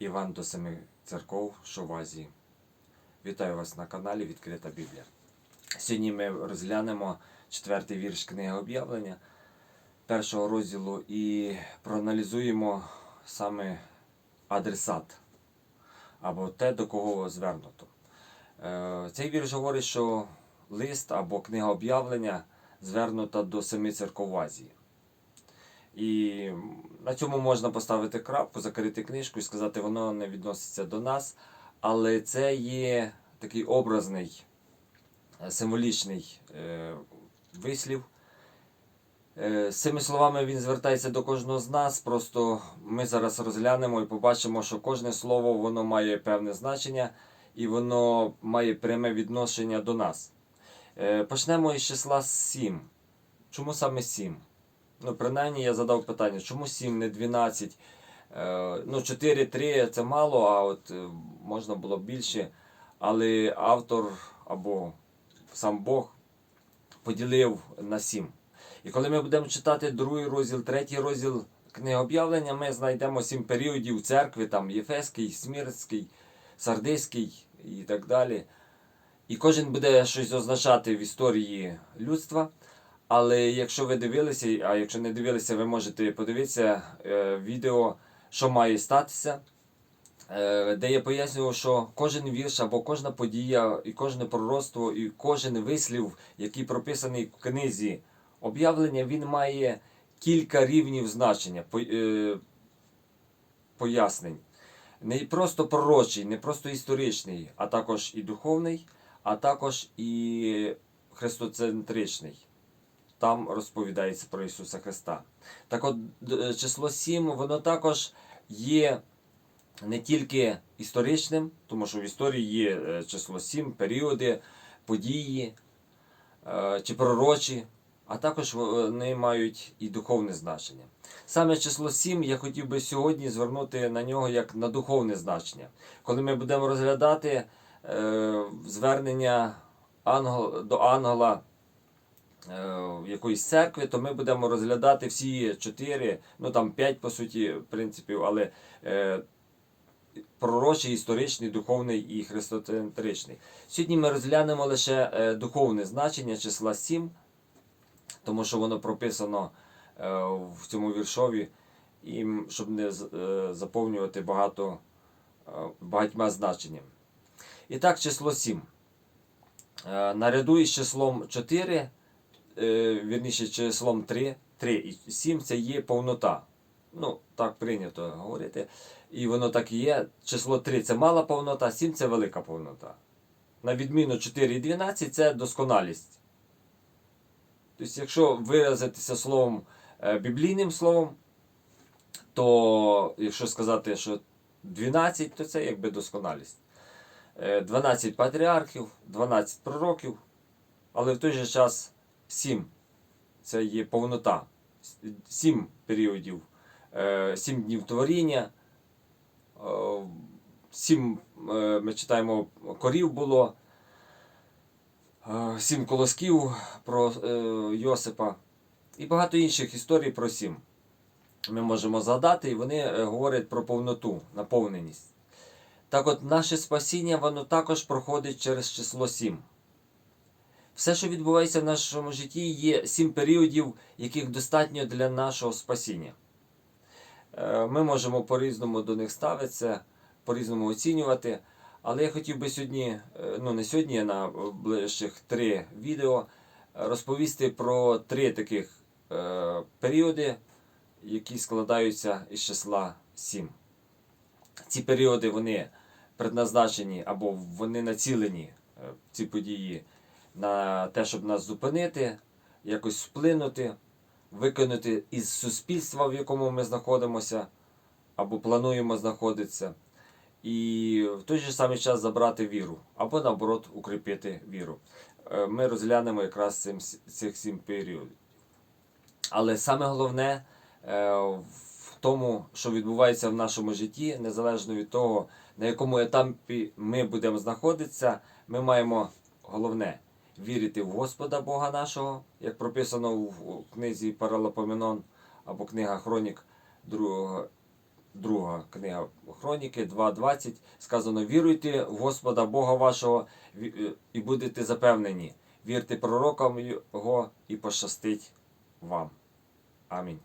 Іван до семи церков, що в Азії. Вітаю вас на каналі Відкрита Біблія. Сьогодні ми розглянемо четвертий вірш книги об'явлення першого розділу і проаналізуємо саме адресат або те, до кого звернуто. Е, Цей вірш говорить, що лист або книга об'явлення звернута до семи церков в Азії. І на цьому можна поставити крапку, закрити книжку і сказати, воно не відноситься до нас. Але це є такий образний, е, символічний е, вислів. Е, З цими словами він звертається до кожного з нас. Просто ми зараз розглянемо і побачимо, що кожне слово воно має певне значення і воно має пряме відношення до нас. Е, Почнемо із числа 7. Чому саме 7? Ну, принаймні я задав питання, чому 7, не 12? Е, ну, 4-3 це мало, а от е, можна було б більше. Але автор або сам Бог поділив на 7. І коли ми будемо читати другий розділ, третій розділ книги об'явлення, ми знайдемо сім періодів церкви, там Єфеський, Смірський, Сардиський і так далі. І кожен буде щось означати в історії людства. Але якщо ви дивилися, а якщо не дивилися, ви можете подивитися е, відео, що має статися, е, де я пояснював, що кожен вірш або кожна подія, і кожне пророцтво, і кожен вислів, який прописаний в книзі об'явлення, він має кілька рівнів значення, по- е, пояснень. Не просто пророчий, не просто історичний, а також і духовний, а також і христоцентричний там розповідається про Ісуса Христа. Так от число 7, воно також є не тільки історичним, тому що в історії є е, число 7, періоди, події е, чи пророчі, а також вони мають і духовне значення. Саме число 7 я хотів би сьогодні звернути на нього як на духовне значення. Коли ми будемо розглядати е, звернення до ангела е, якоїсь церкви, то ми будемо розглядати всі чотири, ну там п'ять по суті принципів, але е, пророчий, історичний, духовний і христоцентричний. Сьогодні ми розглянемо лише е, духовне значення числа 7, тому що воно прописано е, в цьому віршові, і щоб не е, заповнювати багато е, багатьма значеннями. І так, число 7. Е, Наряду із числом 4 е, вірніше числом 3, 3 і 7 це є повнота. Ну, так прийнято говорити. І воно так і є. Число 3 це мала повнота, 7 це велика повнота. На відміну 4 і 12 це досконалість. Тобто, якщо виразитися словом е, біблійним словом, то якщо сказати, що 12, то це якби досконалість. Е, 12 патріархів, 12 пророків, але в той же час 7 це є повнота. 7 періодів, 7 днів творіння, 7 ми читаємо корів було, 7 колосків про е, Йосипа і багато інших історій про 7. Ми можемо згадати, і вони е, говорять про повноту, наповненість. Так от наше спасіння, воно також проходить через число 7. Все, що відбувається в нашому житті, є сім періодів, яких достатньо для нашого спасіння. Е, Ми можемо по-різному до них ставитися, по-різному оцінювати. Але я хотів би сьогодні, е, ну не сьогодні, а на ближчих три відео е, розповісти про три таких періоди, які складаються із числа 7. Ці періоди вони предназначені або вони націлені, ці події, на те, щоб нас зупинити, якось вплинути, викинути із суспільства, в якому ми знаходимося, або плануємо знаходитися, і в той же самий час забрати віру, або наоборот укріпити віру. Е, Ми розглянемо якраз цим, цих сім періодів. Але саме головне е, в тому, що відбувається в нашому житті, незалежно від того, на якому етапі ми будемо знаходитися, ми маємо головне вірити в Господа Бога нашого, як прописано в книзі Паралапомінон або книга Хронік друга, Друга книга Хроніки 2.20 сказано: Віруйте в Господа Бога вашого е, і будете запевнені. Вірте пророкам Його і пощастить вам. Амінь.